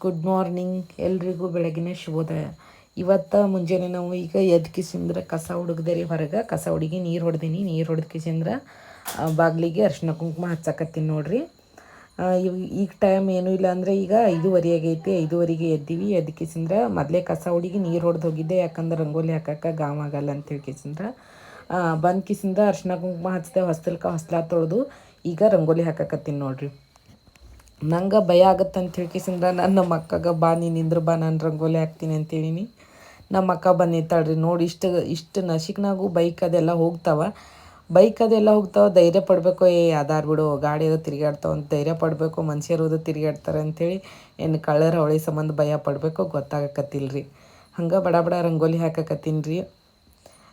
Good morning ಎಲ್ರಿಗೂ ಬೆಳಗಿನ ಶುಭೋದಯ. ಇವತ್ತು ಮುಂಜಾನೆ ನಾವು ಈಗ ಎದ್ದು ಕಿಸಿಂದ್ರೆ ಕಸ ಹುಡುಗದೇರಿ ಹೊರಗೆ. ಕಸ ಹುಡುಗಿ ನೀರು ಹೊಡೆದೀನಿ. ನೀರು ಹೊಡೆದು ಕಿಸಿಂದ್ರೆ ಬಾಗಿಲಿಗೆ ಅರ್ಶಿನ ಕುಂಕುಮ ಹಚ್ಚಕತ್ತೀನಿ ನೋಡ್ರಿ. ಈಗ ಟೈಮ್ ಏನೂ ಇಲ್ಲ ಅಂದರೆ ಈಗ ಐದೂವರೆ ಆಗೈತಿ. ಐದುವರೆಗೆ ಎದ್ದೀವಿ. ಎದ್ದು ಕಿಸಿಂದ್ರೆ ಮೊದಲೇ ಕಸ ಹುಡುಗಿ ನೀರು ಹೊಡೆದು ಹೋಗಿದ್ದೆ. ಯಾಕಂದ್ರೆ ರಂಗೋಲಿ ಹಾಕಕ್ಕೆ ಗಾಮ ಆಗಲ್ಲ ಅಂತೇಳಿ ಕಿಸಿಂದ್ರೆ ಬಂದು ಕಿಸಿಂದ ಅರ್ಶಿನ ಕುಂಕುಮ ಹಚ್ಚಿದೆ ಹೊಸ್ತಲ್ಕ ಹೊಸ್ಲ ತೊಳೆದು ಈಗ ರಂಗೋಲಿ ಹಾಕಕತ್ತೀನಿ ನೋಡ್ರಿ. ನಂಗೆ ಭಯ ಆಗತ್ತೆ ಅಂತ ಹೇಳ್ಕಿಸಿಂದ ನಾನು ನಮ್ಮ ಅಕ್ಕಗೆ, ಬಾ, ನೀನು ನಿಂದ್ರ ಬಾ, ನಾನು ರಂಗೋಲಿ ಹಾಕ್ತೀನಿ ಅಂತೇಳೀನಿ ನಮ್ಮ ಅಕ್ಕ ಬಂದಿತ್ತಾಳ್ರಿ ನೋಡಿ ಇಷ್ಟು ಇಷ್ಟು ನಶಿಕ್ನಾಗೂ ಬೈಕ್ ಅದೆಲ್ಲ ಹೋಗ್ತಾವ. ಬೈಕ್ ಅದೆಲ್ಲ ಹೋಗ್ತಾವ, ಧೈರ್ಯ ಪಡಬೇಕು, ಏ, ಅದಾರ್ ಬಿಡು, ಗಾಡಿ ಅದು ತಿರುಗಾಡ್ತಾವ ಅಂತ ಧೈರ್ಯ ಪಡಬೇಕು, ಮನುಷ್ಯರು ತಿರುಗಾಡ್ತಾರೆ ಅಂಥೇಳಿ ಏನು ಕಳ್ಳರ ಹೊಳಿ ಸಂಬಂಧ ಭಯ ಪಡಬೇಕು ರೀ ಹಂಗೆ ಬಡ ಬಡ ರಂಗೋಲಿ ಹಾಕಕತ್ತೀನಿ ರೀ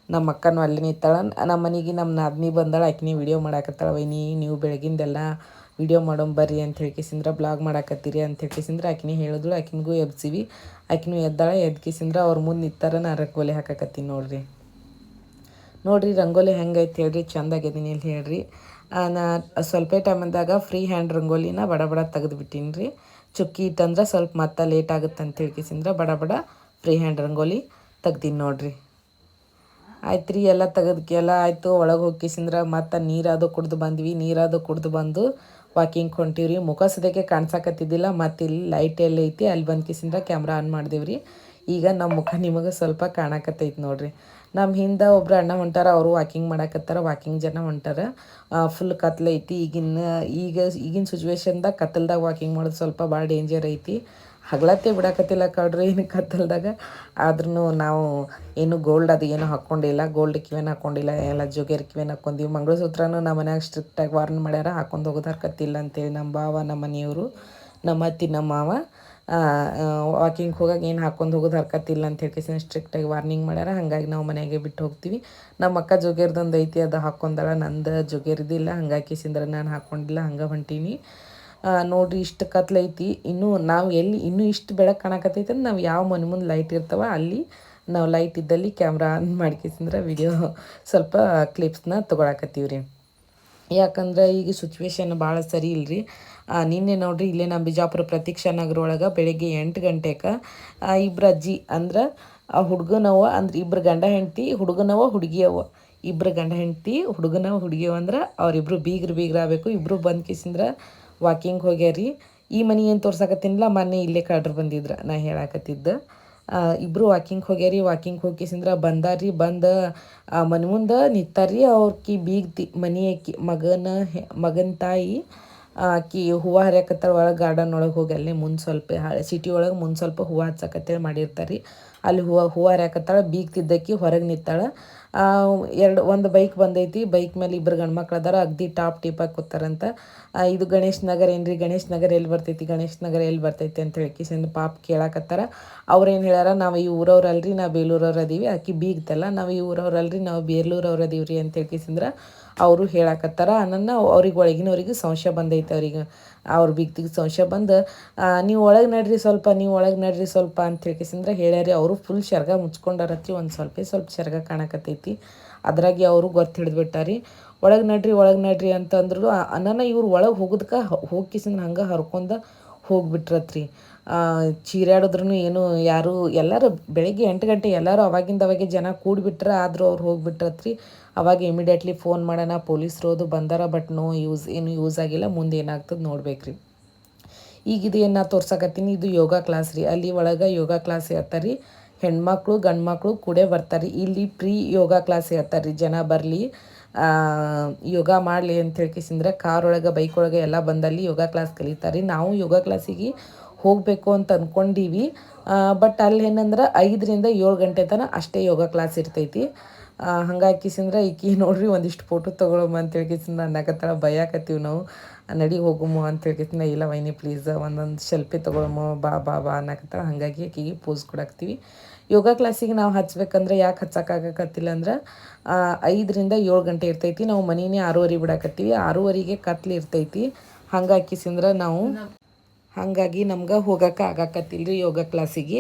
ನಮ್ಮ ಅಕ್ಕನೂ ಅಲ್ಲಿ ನಿಂತಾಳ, ನಮ್ಮ ಮನೆಗೆ ನಮ್ಮ ನಾದಿನಿ ಬಂದಾಳ, ಆಕಿನಿ ವಿಡಿಯೋ ಮಾಡಾಕತ್ತಾಳ, ವೈನಿ, ನೀವು ಬೆಳಗಿಂದೆಲ್ಲ ವಿಡಿಯೋ ಮಾಡೋಣ ಬರ್ರಿ ಅಂತ ಹೇಳ್ಕಿಸಿಂದ್ರ ಬ್ಲಾಗ್ ಮಾಡಾಕತ್ತೀರಿ ಅಂತ ಹೇಳ್ಕಿಸಿಂದ್ರ ಆಕಿನೇ ಹೇಳಿದ್ಳು. ಆಕಿನಿಗೂ ಎಬ್ಸಿವಿ. ಆಕಿನೂ ಎದ್ದಾಳ ಎದ್ಕಿಸಿಂದ್ರ ಅವ್ರ ಮುಂದೆ ನಿಂತಾರ ನಾ ರಂಗೋಲಿ ಹಾಕಕತ್ತೀನಿ ನೋಡ್ರಿ. ನೋಡ್ರಿ ರಂಗೋಲಿ ಹೆಂಗೈತೆ ಹೇಳ್ರಿ ಚಂದಾಗಿದ್ದೀನಿ ಇಲ್ಲಿ ಹೇಳ್ರಿ. ನಾ ಸ್ವಲ್ಪ ಟೈಮ್ ಅಂದಾಗ ಫ್ರೀ ಹ್ಯಾಂಡ್ ರಂಗೋಲಿನ ಬಡ ಬಡ ತೆಗೆದು ಬಿಟ್ಟೀನಿ ರೀ ಚುಕ್ಕಿ ಇತ್ತಂದ್ರೆ ಸ್ವಲ್ಪ ಮತ್ತೆ ಲೇಟ್ ಆಗುತ್ತೆ ಅಂತ ಹೇಳ್ಕಿಸಿಂದ್ರ ಬಡ ಬಡ ಫ್ರೀ ಹ್ಯಾಂಡ್ ರಂಗೋಲಿ ತೆಗ್ದೀನಿ ನೋಡ್ರಿ. ಆಯ್ತು ರೀ ಎಲ್ಲ ತೆಗೆದ್ಕೆ, ಎಲ್ಲ ಆಯಿತು. ಒಳಗೆ ಹೋಗಿಸಿಂದ್ರೆ ಮತ್ತು ನೀರಾದು ಕುಡ್ದು ಬಂದ್ವಿ. ನೀರಾದು ಕುಡ್ದು ಬಂದು ವಾಕಿಂಗ್ ಹೊಂಟೀವ್ರಿ. ಮುಖ ಸದ್ಯಕ್ಕೆ ಕಾಣ್ಸಕತ್ತಿದ್ದಿಲ್ಲ, ಮತ್ತು ಇಲ್ಲಿ ಲೈಟ್ ಎಲ್ಲ ಐತಿ. ಅಲ್ಲಿ ಬಂದು ಕಿಸಿಂದ ಕ್ಯಾಮ್ರಾ ಆನ್ ಮಾಡಿದೆವ್ರಿ. ಈಗ ನಮ್ಮ ಮುಖ ನಿಮಗೆ ಸ್ವಲ್ಪ ಕಾಣಕತ್ತೈತಿ ನೋಡ್ರಿ. ನಮ್ಮ ಹಿಂದೆ ಒಬ್ರು ಅಣ್ಣ ಹೊಂಟಾರ, ಅವರು ವಾಕಿಂಗ್ ಮಾಡಕತ್ತಾರ. ವಾಕಿಂಗ್ ಜನ ಹೊಂಟಾರ. ಫುಲ್ ಕತ್ಲೈತಿ ಈಗಿನ ಈಗ, ಈಗಿನ ಸಿಚುವೇಶನ್ದಾಗ ಕತ್ತಲ್ದಾಗ ವಾಕಿಂಗ್ ಮಾಡೋದು ಸ್ವಲ್ಪ ಭಾಳ ಡೇಂಜರ್ ಐತಿ. ಹಗಲತ್ತೆ ಬಿಡಾಕತ್ತಿಲ್ಲ ಕಡ್ರಿ ಏನು ಕತ್ತಲ್ದಾಗ. ಆದ್ರೂ ನಾವು ಏನು ಗೋಲ್ಡ್ ಅದು ಏನು ಹಾಕ್ಕೊಂಡಿಲ್ಲ ಗೋಲ್ಡ್ ಕಿವೇನು ಹಾಕ್ಕೊಂಡಿಲ್ಲ ಎಲ್ಲ ಜೋಗೇರ್ ಕಿವೇನು ಹಾಕ್ಕೊಂಡೀವಿ ಮಂಗಳಸೂತ್ರನೂ ನಮ್ಮ ಮನ್ಯಾಗ ಸ್ಟ್ರಿಕ್ಟಾಗಿ ವಾರ್ನ್ ಮಾಡ್ಯಾರ, ಹಾಕೊಂಡು ಹೋಗೋದು ಕತ್ತಿಲ್ಲ ಅಂತೇಳಿ ನಮ್ಮ ಭಾವ ನಮ್ಮ ಮನೆಯವರು, ನಮ್ಮ ಅತ್ತಿ, ನಮ್ಮ ಮಾವ. ವಾಕಿಂಗ್ ಹೋಗಾಗ ಏನು ಹಾಕೊಂಡು ಹೋಗೋದು ಹರ್ಕತ್ತಿಲ್ಲ ಅಂತ ಹೇಳಿ ಸ್ಟ್ರಿಕ್ಟಾಗಿ ವಾರ್ನಿಂಗ್ ಮಾಡ್ಯಾರ. ಹಾಗಾಗಿ ನಾವು ಮನೆಯಾಗೆ ಬಿಟ್ಟು ಹೋಗ್ತೀವಿ. ನಮ್ಮ ಅಕ್ಕ ಜೋಗೇರ್ದೊಂದು ಐತಿ, ಅದು ಹಾಕ್ಕೊಂಡಾಳ ನಂದು ಜೋಗೇರ್ದಿಲ್ಲ, ಹಂಗಾಗಿ ಕಿಸಿಂದ್ರೆ ನಾನು ಹಾಕ್ಕೊಂಡಿಲ್ಲ ಹಂಗೆ ಹೊಂಟೀನಿ. ನೋಡ್ರಿ ಇಷ್ಟು ಕತ್ಲೈತಿ ಇನ್ನೂ ನಾವು ಎಲ್ಲಿ, ಇನ್ನೂ ಇಷ್ಟು ಬೆಳಕು ಕಾಣಕತ್ತೈತೆ ನಾವು ಯಾವ ಮನೆ ಮುಂದೆ ಲೈಟ್ ಇರ್ತವ, ಅಲ್ಲಿ ನಾವು ಲೈಟ್ ಇದ್ದಲ್ಲಿ ಕ್ಯಾಮ್ರಾ ಆನ್ ಮಾಡ್ಕಿಸಿಂದ್ರೆ ವಿಡಿಯೋ ಸ್ವಲ್ಪ ಕ್ಲಿಪ್ಸ್ನ ತೊಗೊಳಕತ್ತೀವಿ ರೀ ಯಾಕಂದ್ರೆ ಈಗ ಸಿಚುವೇಶನ್ ಭಾಳ ಸರಿ ಇಲ್ರಿ. ನಿನ್ನೆ ನೋಡ್ರಿ ಇಲ್ಲೇ ನಮ್ಮ ಬಿಜಾಪುರ ಪ್ರತೀಕ್ಷಾ ನಗರ ಒಳಗೆ ಬೆಳಗ್ಗೆ ಎಂಟು ಗಂಟೆಗೆ ಇಬ್ಬರು ಅಜ್ಜಿ ಅಂದ್ರೆ ಆ ಹುಡುಗನವ ಅಂದ್ರೆ ಇಬ್ಬರು ಗಂಡ ಹೆಂಡತಿ ಹುಡುಗನವ ಹುಡುಗಿಯವ ಇಬ್ಬರು ಗಂಡ ಹೆಂಡತಿ ಹುಡುಗನವ ಹುಡುಗಿಯವ ಅಂದ್ರೆ ಅವರಿಬ್ರು ಬೀಗ್ರು ಬೀಗ್ರ ಆಗಬೇಕು. ಇಬ್ಬರು ಬಂದು ವಾಕಿಂಗ್ ಹೋಗ್ಯಾರಿ. ಈ ಮನೆ ಏನು ತೋರ್ಸಕತ್ತಿನಿಲ್ಲ, ಮೊನ್ನೆ ಇಲ್ಲೇ ಕಳ್ರು ಬಂದಿದ್ರ, ನಾ ಹೇಳಾಕತ್ತಿದ್ದ. ಇಬ್ಬರು ವಾಕಿಂಗ್ ಹೋಗ್ಯಾರಿ. ವಾಕಿಂಗ್ ಹೋಗಿಸಿಂದ್ರ ಬಂದಾರಿ ಬಂದ ಮನೆ ಮುಂದೆ ನಿಂತಾರಿ ಅವ್ರಕಿ ಬೀಗ್ತಿ, ಮನೆ ಆಕಿ, ಮಗನ ಮಗನ ತಾಯಿ ಆಕಿ ಹೂವು ಹರಿಯಾಕತ್ತಾಳ ಒಳಗೆ ಗಾರ್ಡನ್ ಒಳಗೆ ಹೋಗಿ, ಅಲ್ಲೇ ಮುಂದೆ ಸ್ವಲ್ಪ ಸಿಟಿ ಒಳಗೆ ಮುಂದೆ ಸ್ವಲ್ಪ ಹೂವು ಹಚ್ಚಕತ್ತೇಳಿ ಮಾಡಿರ್ತಾರೆ ಅಲ್ಲಿ ಹೂವು ಹೂವು ಹರಿಯಾಕತ್ತಾಳ, ಬೀಗ್ತಿದ್ದಕ್ಕಿ ಹೊರಗೆ ನಿಂತಾಳ. ಎರಡು, ಒಂದು ಬೈಕ್ ಬಂದೈತಿ. ಬೈಕ್ ಮೇಲೆ ಇಬ್ಬರು ಗಂಡ್ಮಕ್ಳು ಅದಾರ. ಅಗ್ದಿ ಟಾಪ್ ಟೀಪಾಗಿ ಕೂತಾರಂತ. ಇದು ಗಣೇಶ್ ನಗರ್ ಏನ್ರಿ? ಗಣೇಶ್ ನಗರ್ ಎಲ್ಲಿ ಬರ್ತೈತಿ? ಗಣೇಶ್ ನಗರ ಎಲ್ಲಿ ಬರ್ತೈತಿ ಅಂತ ಹೇಳಿ ಕಿಸಿಂದ ಪಾಪ ಕೇಳಾಕತ್ತಾರ. ಅವ್ರೇನು ಹೇಳ್ಯಾರ, ನಾವು ಈ ಊರವ್ರು ಅಲ್ರಿ ನಾವು ಬೇಲೂರವ್ರು ಅದೀವಿ. ಆಕಿ ಬೀಗ್ತಲ್ಲ, ನಾವು ಈ ಊರವ್ರು ಅಲ್ರಿ ನಾವು ಬೇಲೂರವ್ರು ಅದೀವಿ ರೀ ಅಂತ ಹೇಳ್ಕಿಸಿಂದ್ರ ಅವರು ಹೇಳಾಕತ್ತಾರ. ನನ್ನ ಅವ್ರಿಗೆ ಒಳಗಿನವ್ರಿಗೆ ಸಂಶಯ ಬಂದೈತೆ ಅವ್ರಿಗೆ. ಅವ್ರ ಬೀಗ್ತಿಗೆ ಸಂಶಯ ಬಂದು ನೀವು ಒಳಗೆ ನಡ್ರಿ ಸ್ವಲ್ಪ, ನೀವು ಒಳಗೆ ನಡ್ರಿ ಸ್ವಲ್ಪ ಅಂತ ಹೇಳ್ಕಿಸಿಂದ್ರ ಹೇಳ್ಯಾರಿ. ಅವರು ಫುಲ್ ಶರ್ಗ ಮುಚ್ಕೊಂಡಾರತ್ತಿ ಒಂದು ಸ್ವಲ್ಪ ಸ್ವಲ್ಪ ಶರ್ಗ ಕಾಣಕತ್ತೈತಿ. ಅದ್ರಾಗೆ ಅವರು ಗೊತ್ತು ಹಿಡಿದ್ಬಿಟ್ಟಾರಿ. ಒಳಗೆ ನಡ್ರಿ ಒಳಗೆ ನಡ್ರಿ ಅಂತಂದ್ರು ಅನ್ನ ಇವ್ರು ಒಳಗೆ ಹೋಗೋದಕ್ಕೆ ಹೋಗಿಸಿಂದ್ರ ಹಂಗೆ ಹರ್ಕೊಂಡು ಹೋಗ್ಬಿಟ್ರತ್ರಿ. ಚೀರಾಡಿದ್ರು ಏನು, ಯಾರು, ಎಲ್ಲರೂ ಬೆಳಗ್ಗೆ ಎಂಟು ಗಂಟೆ ಎಲ್ಲರೂ ಅವಾಗಿಂದ ಅವಾಗೆ ಜನ ಕೂಡಿಬಿಟ್ರೆ ಆದರೂ ಅವ್ರು ಹೋಗ್ಬಿಟ್ರತ್ರಿ. ಅವಾಗ ಇಮಿಡಿಯೇಟ್ಲಿ ಫೋನ್ ಮಾಡೋಣ ಪೊಲೀಸ್ರು ಅದು ಬಂದಾರ ಬಟ್ ನೋ ಯೂಸ್ ಏನು ಯೂಸ್ ಆಗಿಲ್ಲ, ಮುಂದೆ ಏನಾಗ್ತದೆ ನೋಡ್ಬೇಕ್ರಿ. ಈಗ ಇದು ಏನು ನಾ ತೋರ್ಸಕತ್ತೀನಿ, ಇದು ಯೋಗ ಕ್ಲಾಸ್ ರೀ. ಅಲ್ಲಿ ಒಳಗೆ ಯೋಗ ಕ್ಲಾಸ್ ಹೇಳ್ತಾರೆ ರೀ ಹೆಣ್ಮಕ್ಳು, ಗಂಡ್ಮಕ್ಳು ಕೂಡೇ ಬರ್ತಾರೆ. ಇಲ್ಲಿ ಪ್ರೀ ಯೋಗ ಕ್ಲಾಸ್ ಹೇಳ್ತಾರೆ ರೀ ಜನ ಬರಲಿ ಯೋಗ ಮಾಡಲಿ ಅಂತ ಹೇಳ್ಕೇಸಿಂದ್ರೆ ಕಾರ್ ಒಳಗೆ ಬೈಕ್ ಒಳಗೆ ಎಲ್ಲ ಬಂದಲ್ಲಿ ಯೋಗ ಕ್ಲಾಸ್ ಕಲಿತಾರೆ. ನಾವು ಯೋಗ ಕ್ಲಾಸಿಗೆ ಹೋಗಬೇಕು ಅಂತ ಅಂದ್ಕೊಂಡೀವಿ ಬಟ್ ಅಲ್ಲಿ ಏನಂದ್ರೆ ಐದರಿಂದ ಏಳು ಗಂಟೆ ತನಕ ಅಷ್ಟೇ ಯೋಗ ಕ್ಲಾಸ್ ಇರ್ತೈತಿ. ಹಂಗಾಗಿ ಕಿಸಿಂದ್ರೆ ಈಕಿ ನೋಡ್ರಿ ಒಂದಿಷ್ಟು ಫೋಟೋ ತೊಗೊಳಮ್ಮ ಅಂತ ಹೇಳ್ಕಿಸಿಂದ ಅನ್ನಕತ್ತಾಳ ಭಯಕತ್ತೀವಿ ನಾವು. ನಡಿ ಹೋಗಮ್ಮ ಅಂತ ಹೇಳ್ಕಿಸಿಂದ ಇಲ್ಲ ವೈನಿ ಪ್ಲೀಸ್ ಒಂದೊಂದು ಸೆಲ್ಫಿ ತೊಗೊಳಮ್ಮ, ಬಾ ಬಾ ಬಾ ಅನ್ನಕತ್ತಾಳ ಹಾಗಾಗಿ ಆಕಿಗೆ ಪೋಸ್ ಕೊಡಾಕ್ತೀವಿ. ಯೋಗ ಕ್ಲಾಸಿಗೆ ನಾವು ಹಚ್ಬೇಕಂದ್ರೆ ಯಾಕೆ ಹಚ್ಚಕ್ಕಾಗಕತ್ತಿಲ್ಲ ಅಂದ್ರೆ ಐದರಿಂದ ಏಳು ಗಂಟೆ ಇರ್ತೈತಿ. ನಾವು ಮನೆಯೇ ಆರೂವರೆ ಬಿಡಾಕತ್ತೀವಿ. ಆರೂವರೆಗೆ ಕತ್ಲು ಇರ್ತೈತಿ. ಹಂಗಾಗಿ ಕಿಸಿಂದ್ರೆ ನಾವು ಹಾಗಾಗಿ ನಮ್ಗೆ ಹೋಗಕ್ಕೆ ಆಗಾಕತ್ತಿಲ್ಲ ರೀ ಯೋಗ ಕ್ಲಾಸಿಗೆ.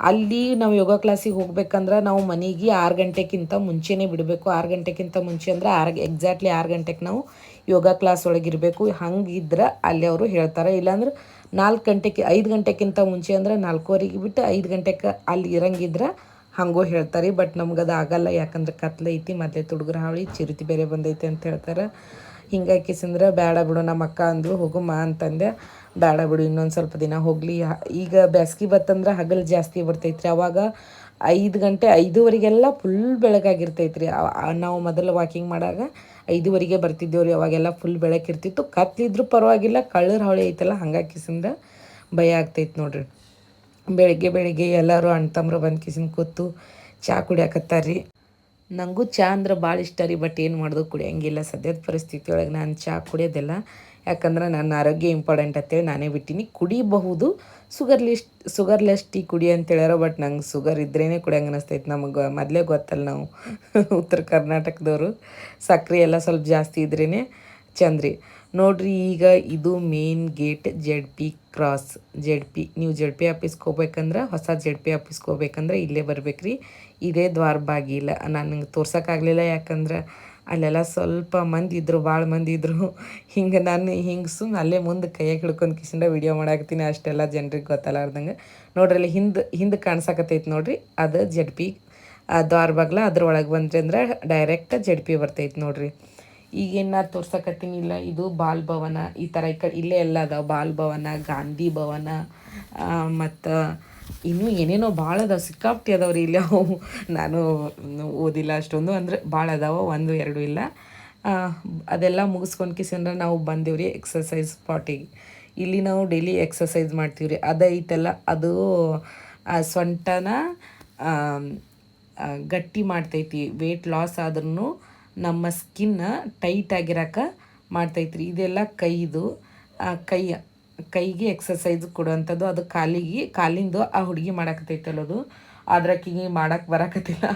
ಅಲ್ಲಿ ನಾವು ಯೋಗ ಕ್ಲಾಸಿಗೆ ಹೋಗ್ಬೇಕಂದ್ರೆ ನಾವು ಮನೆಗೆ ಆರು ಗಂಟೆಗಿಂತ ಮುಂಚೆನೇ ಬಿಡಬೇಕು. ಆರು ಗಂಟೆಗಿಂತ ಮುಂಚೆ ಅಂದ್ರೆ ಆರು ಎಕ್ಸಾಕ್ಟ್ಲಿ ಆರು ಗಂಟೆಗೆ ನಾವು ಯೋಗ ಕ್ಲಾಸ್ ಒಳಗಿರಬೇಕು ಹಂಗಿದ್ರೆ ಅಲ್ಲಿ ಅವರು ಹೇಳ್ತಾರೆ. ಇಲ್ಲಾಂದ್ರೆ ನಾಲ್ಕು ಗಂಟೆಗೆ ಐದು ಗಂಟೆಗಿಂತ ಮುಂಚೆ ಅಂದ್ರೆ ನಾಲ್ಕೂವರೆಗೆ ಬಿಟ್ಟು ಐದು ಗಂಟೆಗೆ ಅಲ್ಲಿ ಇರಂಗಿದ್ರೆ ಹಂಗೂ ಹೇಳ್ತಾರೆ. ಬಟ್ ನಮ್ಗೆ ಅದು ಆಗಲ್ಲ. ಯಾಕಂದ್ರೆ ಕತ್ಲೆ ಐತಿ, ಮೊದಲೇ ತುಡುಗ್ರ ಹಾವಳಿ, ಚಿರುತಿ ಬೇರೆ ಬಂದೈತೆ ಅಂತ ಹೇಳ್ತಾರೆ. ಹಿಂಗಾಗಿ ಕಿಸಂದ್ರೆ ಬೇಡ ಬಿಡು ನಮ್ಮ ಅಕ್ಕ ಅಂದರು ಹೋಗುಮ್ಮ ಅಂತಂದೆ. ಬೇಡ ಬಿಡು, ಇನ್ನೊಂದು ಸ್ವಲ್ಪ ದಿನ ಹೋಗಲಿ. ಈಗ ಬ್ಯಾಸ್ಗೆ ಬತ್ತಂದ್ರೆ ಹಗಲು ಜಾಸ್ತಿ ಬರ್ತೈತ್ರಿ. ಅವಾಗ ಐದು ಗಂಟೆ ಐದೂವರೆಗೆಲ್ಲ ಫುಲ್ ಬೆಳಗಾಗಿರ್ತೈತ್ರಿ. ನಾವು ಮೊದಲು ವಾಕಿಂಗ್ ಮಾಡಾಗ ಐದುವರೆಗೆ ಬರ್ತಿದ್ದೇವ್ರಿ. ಅವಾಗೆಲ್ಲ ಫುಲ್ ಬೆಳಕಿರ್ತಿತ್ತು. ಕತ್ತಲಿದ್ರು ಪರವಾಗಿಲ್ಲ, ಕಳ್ಳರ ಹೊಳೆ ಐತಲ್ಲ ಹಂಗಾಗಿ ಕಿಸಿಂದ ಭಯ ಆಗ್ತೈತೆ ನೋಡ್ರಿ. ಬೆಳಗ್ಗೆ ಬೆಳಗ್ಗೆ ಎಲ್ಲರೂ ಅಣ್ಣ ತಮ್ಮರು ಬಂದು ಕಿಸಿನ ಕೂತು ಚಹಾ ಕುಡಿಯಾಕತ್ತಾರ್ರಿ. ನನಗೂ ಚಹಾ ಅಂದ್ರೆ ಭಾಳ ಇಷ್ಟ ರೀ ಬಟ್ ಏನು ಮಾಡೋದು ಕುಡಿಯೋಂಗಿಲ್ಲ. ಸದ್ಯದ ಪರಿಸ್ಥಿತಿ ಒಳಗೆ ನಾನು ಚಹಾ ಕುಡಿಯೋದಿಲ್ಲ. ಯಾಕಂದ್ರೆ ನನ್ನ ಆರೋಗ್ಯ ಇಂಪಾರ್ಟೆಂಟ್ ಅಂತೇಳಿ ನಾನೇ ಬಿಟ್ಟಿನಿ. ಕುಡಿಬಹುದು. ಸುಗರ್ ಸುಗರ್ಲೆಸ್ ಟೀ ಕುಡಿ ಅಂತ ಹೇಳ್ಯಾರೋ ಬಟ್ ನಂಗೆ ಸುಗರ್ ಇದ್ರೇ ಕುಡಿಯಂಗೆ ಅನಿಸ್ತೈತೆ ನಮಗೆ. ಮೊದಲೇ ಗೊತ್ತಲ್ಲ ನಾವು. ಉತ್ತರ ಕರ್ನಾಟಕದವರು. ಸಕ್ಕರೆ ಎಲ್ಲ ಸ್ವಲ್ಪ ಜಾಸ್ತಿ ಇದ್ರೇ ಚಂದ್ರಿ ನೋಡ್ರಿ, ಈಗ ಇದು main gate Z P cross Z P ನೀವು ಜೆಡ್ ಪಿ ಆಫೀಸ್ಗೆ ಹೋಗ್ಬೇಕಂದ್ರೆ, ಹೊಸ ಜೆಡ್ ಪಿ ಆಫೀಸ್ಗೆ ಹೋಗ್ಬೇಕಂದ್ರೆ ಇಲ್ಲೇ ಬರ್ಬೇಕ್ರಿ. ಇದೇ ದ್ವಾರ ಬಾಗಿಲ. ನನಗೆ ತೋರ್ಸೋಕ್ಕಾಗಲಿಲ್ಲ ಯಾಕಂದ್ರೆ ಅಲ್ಲೆಲ್ಲ ಸ್ವಲ್ಪ ಮಂದಿ ಇದ್ರು ಭಾಳ ಮಂದಿ ಇದ್ರು. ಹಿಂಗೆ ನಾನು ಹಿಂಗೆ ಸುಮ್ಮನೆ ಅಲ್ಲೇ ಮುಂದೆ ಕೈಯಾಗ ಹಿಡ್ಕೊಂಡು ಕಿಸಿಂದ ವಿಡಿಯೋ ಮಾಡಾಕ್ತೀನಿ ಅಷ್ಟೆಲ್ಲ ಜನರಿಗೆ ಗೊತ್ತಲ್ಲಾರ್ದಂಗೆ ನೋಡ್ರಿ, ಅಲ್ಲಿ ಹಿಂದೆ ಹಿಂದೆ ಕಾಣ್ಸಕತ್ತೈತೆ ನೋಡ್ರಿ. ಅದು ಜೆಡ್ ಪಿ ದ್ವಾರ ಬಾಗ್ಲ ಅದ್ರೊಳಗೆ ಬಂದ್ರಿ ಅಂದ್ರೆ ಡೈರೆಕ್ಟ್ ಜೆಡ್ ಪಿ ಬರ್ತೈತೆ ನೋಡ್ರಿ. ಈಗೇನು ನಾ ತೋರ್ಸಕತ್ತೀನಿ ಇಲ್ಲ, ಇದು ಬಾಲ್ ಭವನ, ಈ ಥರ ಈ ಕಡೆ ಇಲ್ಲೇ ಎಲ್ಲ ಅದಾವೆ. ಬಾಲ್ ಭವನ, ಗಾಂಧಿ ಭವನ ಮತ್ತು ಇನ್ನೂ ಏನೇನೋ ಭಾಳ ಅದಾವೆ. ಸಿಕ್ಕಾಪಟ್ಟಿ ಅದಾವ್ರಿ ಇಲ್ಲಿ ಅವು. ನಾನು ಓದಿಲ್ಲ ಅಷ್ಟೊಂದು, ಅಂದರೆ ಭಾಳ ಅದಾವೆ, ಒಂದು, ಎರಡು ಇಲ್ಲ. ಅದೆಲ್ಲ ಮುಗಿಸ್ಕೊಂಡು ಕಿಸಂದ್ರೆ ನಾವು ಬಂದೇವ್ರಿ ಎಕ್ಸಸೈಸ್ ಸ್ಪಾಟಿಗೆ ಇಲ್ಲಿ ನಾವು ಡೈಲಿ ಎಕ್ಸಸೈಸ್ ಮಾಡ್ತೀವಿ ರೀ ಅದೈತಲ್ಲ, ಅದು ಸೊಂಟನ ಗಟ್ಟಿ ಮಾಡ್ತೈತಿ. ವೆಯ್ಟ್ ಲಾಸ್ ಆದ್ರೂ ನಮ್ಮ ಸ್ಕಿನ್ನ ಟೈಟ್ ಆಗಿರೋಕೆ ಮಾಡ್ತೈತ್ರಿ. ಇದೆಲ್ಲ ಕೈದು ಕೈ, ಕೈಗೆ ಎಕ್ಸಸೈಸ್ ಕೊಡುವಂಥದ್ದು. ಅದು ಕಾಲಿಗೆ, ಕಾಲಿಂದು ಆ ಹುಡುಗಿ ಮಾಡಾಕತ್ತೈತಲ್ಲ ಅದು ಆದ್ರೆ ಆಕಿಗೆ ಮಾಡಕ್ಕೆ ಬರಾಕತ್ತಿಲ್ಲ.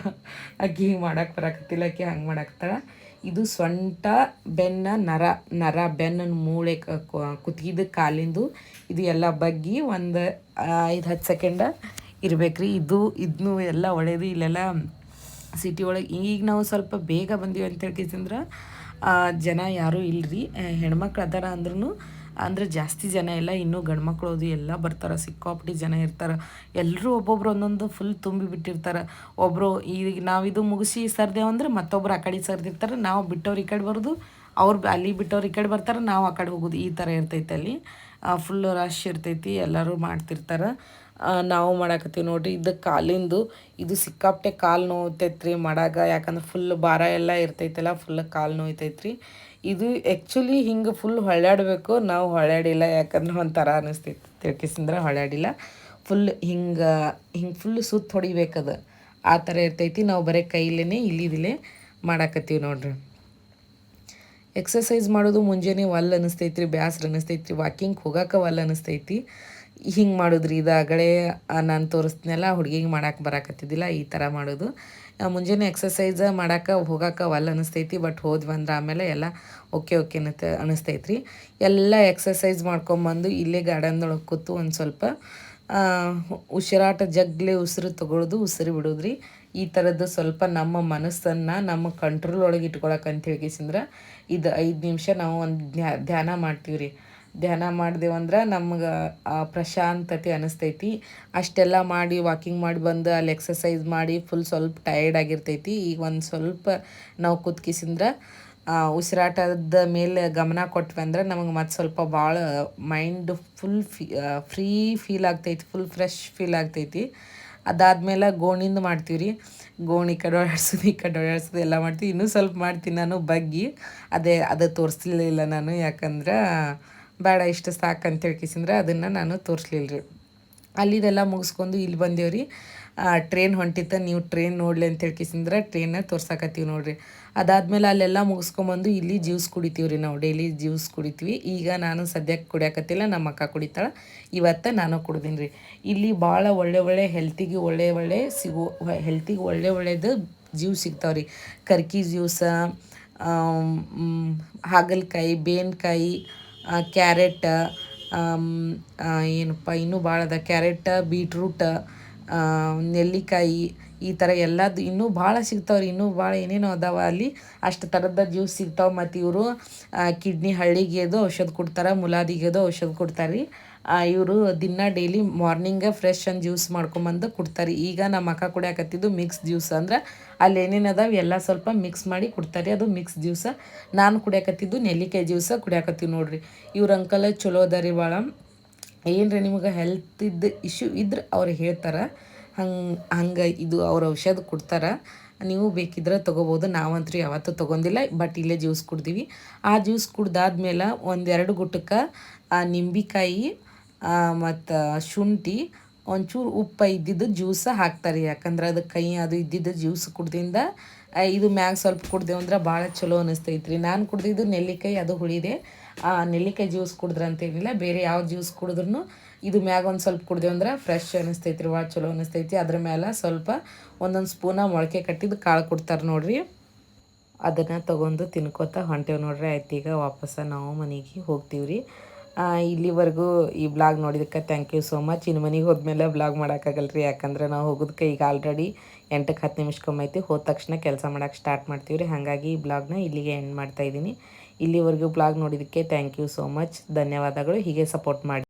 ಹಿಂಗೆ ಮಾಡಕ್ಕೆ ಬರಾಕತ್ತಿಲ್ಲ. ಆಕಿ ಹಂಗೆ ಮಾಡಾಕತ್ತಾಳ. ಇದು ಸೊಂಟ ಬೆನ್ನ, ನರ ನರ ಬೆನ್ನ ಮೂಳೆ ಕುತ್ತಿಗಿದ, ಕಾಲಿಂದು ಇದು ಎಲ್ಲ ಬಗ್ಗಿ ಒಂದು ಐದು ಹತ್ತು ಸೆಕೆಂಡ ಇರ್ಬೇಕ್ರಿ. ಇದು ಇದನ್ನು ಎಲ್ಲ ಒಳ್ಳೇದು. ಇಲ್ಲೆಲ್ಲ ಸಿಟಿ ಒಳಗೆ ಈಗ ನಾವು ಸ್ವಲ್ಪ ಬೇಗ ಬಂದೀವಿ ಅಂತ ಹೇಳ್ಕಿಸಂದ್ರೆ ಜನ ಯಾರೂ ಇಲ್ಲರಿ ಹೆಣ್ಮಕ್ಳು ಅದಾರ ಅಂದ್ರೂ ಅಂದ್ರೆ ಜಾಸ್ತಿ ಜನ ಇಲ್ಲ, ಇನ್ನೂ ಗಂಡು ಮಕ್ಳು ಅದು ಎಲ್ಲ ಬರ್ತಾರೆ, ಸಿಕ್ಕಾಪಟ್ಟಿ ಜನ ಇರ್ತಾರೆ. ಎಲ್ಲರೂ ಒಬ್ಬೊಬ್ರು ಒಂದೊಂದು ಫುಲ್ ತುಂಬಿ ಬಿಟ್ಟಿರ್ತಾರೆ. ಒಬ್ಬರು ಈಗ ನಾವಿದು ಮುಗಿಸಿ ಸರ್ದೇವು ಅಂದ್ರೆ ಮತ್ತೊಬ್ರು ಆ ಕಡೆ ಸರ್ದಿರ್ತಾರೆ, ನಾವು ಬಿಟ್ಟವ್ರು ಈ ಕಡೆ ಬರೋದು, ಅವ್ರು ಅಲ್ಲಿ ಬಿಟ್ಟವ್ರು ಈ ಕಡೆ ಬರ್ತಾರೆ, ನಾವು ಆ ಕಡೆ ಹೋಗೋದು ಈ ಥರ ಇರ್ತೈತೆ ಅಲ್ಲಿ. ಫುಲ್ ರಶ್ ಇರ್ತೈತಿ, ಎಲ್ಲರೂ ಮಾಡ್ತಿರ್ತಾರೆ. ನಾವು ಮಾಡಾಕತ್ತೀವಿ ನೋಡಿರಿ ಇದು ಕಾಲಿಂದು, ಇದು ಸಿಕ್ಕಾಪಟ್ಟೆ ಕಾಲು ನೋವ್ತೈತ್ರಿ ಮಾಡಾಗ, ಯಾಕಂದ್ರೆ ಫುಲ್ ಭಾರ ಎಲ್ಲ ಇರ್ತೈತಲ್ಲ ಫುಲ್ ಕಾಲು ನೋಯ್ತೈತ್ರಿ. ಇದು ಆ್ಯಕ್ಚುಲಿ ಹಿಂಗೆ ಫುಲ್ ಹೊಳ್ಯಾಡಬೇಕು, ನಾವು ಹೊಳ್ಯಾಡಿಲ್ಲ, ಯಾಕಂದ್ರೆ ಒಂಥರ ಅನ್ನಿಸ್ತೈತಿ ತಿಳ್ಕಿಸಿಂದ್ರೆ ಹೊಳ್ಯಾಡಿಲ್ಲ. ಫುಲ್ ಹಿಂಗೆ ಹಿಂಗೆ ಫುಲ್ ಸುತ್ತ ಹೊಡಿಬೇಕದು, ಆ ಥರ ಇರ್ತೈತಿ. ನಾವು ಬರೀ ಕೈಲೇ ಇಲ್ಲಿದಿಲ್ಲೇ ಮಾಡಾಕತ್ತೀವಿ ನೋಡ್ರಿ. ಎಕ್ಸಸೈಸ್ ಮಾಡೋದು ಮುಂಜಾನೆ ಒಲ್ ಅನ್ನಿಸ್ತೈತ್ರಿ ಬ್ಯಾಸ್ರ ಅನ್ನಿಸ್ತೈತ್ರಿ ವಾಕಿಂಗ್ ಹೋಗಕ್ಕೆ ಒಲ್ ಅನಿಸ್ತೈತಿ. ಹಿಂಗೆ ಮಾಡೋದ್ರಿ, ಇದು ಅಗಳೇ ನಾನು ತೋರಿಸ್ತೀನಲ್ಲ ಹುಡುಗಿಗೆ ಮಾಡಕ್ಕೆ ಬರಾಕತ್ತಿದ್ದಿಲ್ಲ, ಈ ಥರ ಮಾಡೋದು. ಮುಂಜಾನೆ ಎಕ್ಸಸೈಸ್ ಮಾಡಕ್ಕೆ ಹೋಗಕ್ಕೆ ಒಲ್ಲ ಅನಿಸ್ತೈತಿ, ಬಟ್ ಹೋದ್ವಿ ಅಂದ್ರೆ ಆಮೇಲೆ ಎಲ್ಲ ಓಕೆ ಓಕೆ ಅಂತ ಅನಿಸ್ತೈತ್ರಿ. ಎಲ್ಲ ಎಕ್ಸಸೈಸ್ ಮಾಡ್ಕೊಂಬಂದು ಇಲ್ಲೇ ಗಾರ್ಡನ್ದೊಳಗೆ ಕೂತು ಒಂದು ಸ್ವಲ್ಪ ಉಸಿರಾಟ ಜಗ್ಲೆ ಉಸಿರು ತೊಗೊಳೋದು ಉಸಿರು ಬಿಡೋದ್ರಿ. ಈ ಥರದ್ದು ಸ್ವಲ್ಪ ನಮ್ಮ ಮನಸ್ಸನ್ನು ನಮ್ಮ ಕಂಟ್ರೋಲ್ ಒಳಗೆ ಇಟ್ಕೊಳಕ್ಕೆ ಅಂತ ಹೇಳಿಸಿಂದ್ರೆ ಇದು ಐದು ನಿಮಿಷ ನಾವು ಒಂದು ಧ್ಯಾನ ಮಾಡ್ತೀವಿ ರೀ ಧ್ಯಾನ ಮಾಡಿದೆವಂದ್ರೆ ನಮ್ಗೆ ಪ್ರಶಾಂತತೆ ಅನಿಸ್ತೈತಿ. ಅಷ್ಟೆಲ್ಲ ಮಾಡಿ ವಾಕಿಂಗ್ ಮಾಡಿ ಬಂದು ಅಲ್ಲಿ ಎಕ್ಸಸೈಸ್ ಮಾಡಿ ಫುಲ್ ಸ್ವಲ್ಪ ಟಯರ್ಡ್ ಆಗಿರ್ತೈತಿ. ಈಗ ಒಂದು ಸ್ವಲ್ಪ ನಾವು ಕುತ್ಕಿಸಿಂದ್ರೆ ಉಸಿರಾಟದ ಮೇಲೆ ಗಮನ ಕೊಟ್ವಿ ಅಂದ್ರೆ ನಮಗೆ ಮತ್ತು ಸ್ವಲ್ಪ ಭಾಳ ಮೈಂಡ್ ಫುಲ್ ಫೀ ಫ್ರೀ ಫೀಲ್ ಆಗ್ತೈತಿ ಫುಲ್ ಫ್ರೆಶ್ ಫೀಲ್ ಆಗ್ತೈತಿ. ಅದಾದ್ಮೇಲೆ ಗೋಣಿಂದ ಮಾಡ್ತೀವಿ ರೀ ಗೋಣಿ ಕಡೆ ಓಡಾಡ್ಸೋದು ಈ ಕಡೆ ಓಡಾಡ್ಸೋದು ಎಲ್ಲ ಮಾಡ್ತೀವಿ. ಇನ್ನೂ ಸ್ವಲ್ಪ ಮಾಡ್ತೀನಿ ನಾನು ಬಗ್ಗಿ. ಅದೇ, ಅದು ತೋರಿಸ್ಲಿಲ್ಲ ನಾನು. ಯಾಕಂದ್ರೆ ಬೇಡ, ಇಷ್ಟು ಸಾಕು ಅಂತ ಹೇಳ್ಕಿಸಿಂದ್ರೆ ಅದನ್ನು ನಾನು ತೋರಿಸ್ಲಿಲ್ಲ ರೀ ಅಲ್ಲಿದೆಲ್ಲ ಮುಗಿಸ್ಕೊಂಡು ಇಲ್ಲಿ ಬಂದೇವ್ರಿ. ಟ್ರೈನ್ ಹೊಂಟಿತ್ತ ನೀವು ಟ್ರೈನ್ ನೋಡ್ಲಿ ಅಂತ ಹೇಳ್ಕಿಸಿಂದ್ರೆ ಟ್ರೈನ ತೋರ್ಸಕತ್ತೀವಿ ನೋಡ್ರಿ. ಅದಾದ್ಮೇಲೆ ಅಲ್ಲೆಲ್ಲ ಮುಗಿಸ್ಕೊಂಬಂದು ಇಲ್ಲಿ ಜ್ಯೂಸ್ ಕುಡಿತೀವಿ ರೀ ನಾವು ಡೈಲಿ ಜ್ಯೂಸ್ ಕುಡಿತೀವಿ. ಈಗ ನಾನು ಸದ್ಯಕ್ಕೆ ಕುಡಿಯಾಕತ್ತಿಲ್ಲ, ನಮ್ಮ ಅಕ್ಕ ಕುಡಿತಾಳೆ. ಇವತ್ತು ನಾನು ಕುಡ್ದೀನಿ ರೀ ಇಲ್ಲಿ ಭಾಳ ಒಳ್ಳೆ ಒಳ್ಳೆ ಹೆಲ್ತಿಗೆ ಒಳ್ಳೆ ಒಳ್ಳೆ ಸಿಗೋ ಹೆಲ್ತಿಗೆ ಒಳ್ಳೆ ಒಳ್ಳೇದು ಜ್ಯೂಸ್ ಸಿಗ್ತಾವೆ ರೀ ಕರ್ಕಿ ಜ್ಯೂಸ ಹಾಗಲಕಾಯಿ, ಬೇನ್ಕಾಯಿ ಕ್ಯಾರೆಟ್ ಏನಪ್ಪ, ಇನ್ನೂ ಭಾಳ ಅದ ಕ್ಯಾರೆಟ್ ಬೀಟ್ರೂಟ್ ನೆಲ್ಲಿಕಾಯಿ ಈ ಥರ ಎಲ್ಲದು ಇನ್ನೂ ಭಾಳ ಸಿಗ್ತಾವ್ರಿ, ಇನ್ನೂ ಭಾಳ ಏನೇನೋ ಅದಾವ ಅಲ್ಲಿ. ಅಷ್ಟು ಥರದ ಜ್ಯೂಸ್ ಸಿಗ್ತಾವೆ ಮತ್ತು ಇವರು ಕಿಡ್ನಿ ಹಳ್ಳಿಗೆದು ಔಷಧ ಕೊಡ್ತಾರೆ ಮುಲಾದಿಗೆದು ಔಷಧ ಕೊಡ್ತಾರೆ. ರೀ ಇವರು ದಿನ daily morning fresh and juice ಮಾಡ್ಕೊಂಬಂದು ಕೊಡ್ತಾರೆ. ಈಗ ನಮ್ಮ ಅಕ್ಕ ಕುಡಿಯಾಕತ್ತಿದ್ದು ಮಿಕ್ಸ್ ಜ್ಯೂಸ್ ಅಂದ್ರೆ ಅಲ್ಲಿ ಏನೇನು ಅದಾವೆ ಎಲ್ಲ ಸ್ವಲ್ಪ ಮಿಕ್ಸ್ ಮಾಡಿ ಕೊಡ್ತಾರೆ, ಅದು ಮಿಕ್ಸ್ ಜ್ಯೂಸ ನಾನು ಕುಡಿಯಾಕತ್ತಿದ್ದು ನೆಲ್ಲಿಕಾಯಿ ಜ್ಯೂಸ ಕುಡಿಯಾಕತ್ತೀವಿ ನೋಡ್ರಿ. ಇವ್ರ ಅಂಕಲ್ ಚಲೋ ಅದ ರೀ ಭಾಳ ಏನ್ರಿ ನಿಮಗೆ ಹೆಲ್ತ್ ಇದ್ದ ಇಶ್ಯೂ ಇದ್ರೆ ಅವ್ರು ಹೇಳ್ತಾರೆ. ಹಂಗೆ ಹಂಗೆ ಇದು ಅವ್ರ ಔಷಧ ಕೊಡ್ತಾರೆ. ನೀವು ಬೇಕಿದ್ರೆ ತೊಗೋಬೋದು. ನಾವಂತೂ ಯಾವತ್ತೂ ತೊಗೊಂಡಿಲ್ಲ ಬಟ್ ಇಲ್ಲೇ ಜ್ಯೂಸ್ ಕುಡ್ದೀವಿ. ಆ ಜ್ಯೂಸ್ ಕುಡ್ದಾದ್ಮೇಲೆ ಒಂದೆರಡು ಗುಟ್ಟಕ್ಕೆ ನಿಂಬಿಕಾಯಿ ಮತ್ತು ಶುಂಠಿ, ಒಂಚೂರು ಉಪ್ಪು ಇದ್ದಿದ್ದು ಜ್ಯೂಸ ಹಾಕ್ತಾರೆ. ಯಾಕಂದ್ರೆ ಅದು ಕೈ ಅದು ಇದ್ದಿದ್ದು ಜ್ಯೂಸ್ ಕುಡ್ದಿಂದ ಇದು ಮ್ಯಾಗ ಸ್ವಲ್ಪ ಕುಡ್ದೇವು ಅಂದ್ರೆ ಭಾಳ ಚಲೋ ಅನಿಸ್ತೈತ್ರಿ. ನಾನು ಕುಡ್ದಿದ್ದು ನೆಲ್ಲಿಕಾಯಿ, ಅದು ಹುಳಿದೆ. ನೆಲ್ಲಿಕಾಯಿ ಜ್ಯೂಸ್ ಕುಡಿದ್ರೆ ಅಂತೇನಿಲ್ಲ ಬೇರೆ ಯಾವ ಜ್ಯೂಸ್ ಕುಡಿದ್ರೂ ಇದು ಮ್ಯಾಗ ಒಂದು ಸ್ವಲ್ಪ ಕುಡ್ದೇವು ಅಂದ್ರೆ ಫ್ರೆಶ್ ಅನಿಸ್ತೈತಿ ರೀ ಭಾಳ ಚಲೋ ಅನಿಸ್ತೈತಿ. ಅದ್ರ ಮೇಲೆ ಸ್ವಲ್ಪ ಒಂದೊಂದು ಸ್ಪೂನ ಮೊಳಕೆ ಕಟ್ಟಿದ್ದು ಕಾಳು ಕೊಡ್ತಾರೆ ನೋಡಿರಿ. ಅದನ್ನು ತೊಗೊಂಡು ತಿನ್ಕೋತಾ ಹೊಂಟೇವು ನೋಡ್ರಿ. ಆಯ್ತು, ಈಗ ವಾಪಸ್ಸ ನಾವು ಮನೆಗೆ ಹೋಗ್ತೀವಿ ರೀ ಇಲ್ಲಿವರೆಗೂ ಈ ಬ್ಲಾಗ್ ನೋಡಿದಕ್ಕೆ ಥ್ಯಾಂಕ್ ಯು ಸೋ ಮಚ್ ಇನ್ನು ಮನೆಗೆ ಹೋದ್ಮೇಲೆ ಬ್ಲಾಗ್ ಮಾಡೋಕ್ಕಾಗಲ್ಲ ರೀ ಯಾಕಂದ್ರೆ ನಾವು ಹೋಗೋದಕ್ಕೆ ಈಗ ಆಲ್ರೆಡಿ ಎಂಟಕ್ಕೆ ಹತ್ತು ನಿಮಿಷಕ್ಕೊಮ್ಮೈತಿ ಹೋದ ತಕ್ಷಣ ಕೆಲಸ ಮಾಡೋಕ್ಕೆ ಸ್ಟಾರ್ಟ್ ಮಾಡ್ತೀವಿ ರೀ ಹಾಗಾಗಿ ಈ ಬ್ಲಾಗ್ನ ಇಲ್ಲಿಗೆ ಎಂಡ್ ಮಾಡ್ತಾ ಇದ್ದೀನಿ. ಇಲ್ಲಿವರೆಗೂ ಬ್ಲಾಗ್ ನೋಡಿದ್ದಕ್ಕೆ ಥ್ಯಾಂಕ್ ಯು ಸೋ ಮಚ್ ಧನ್ಯವಾದಗಳು. ಹೀಗೆ ಸಪೋರ್ಟ್ ಮಾಡಿ.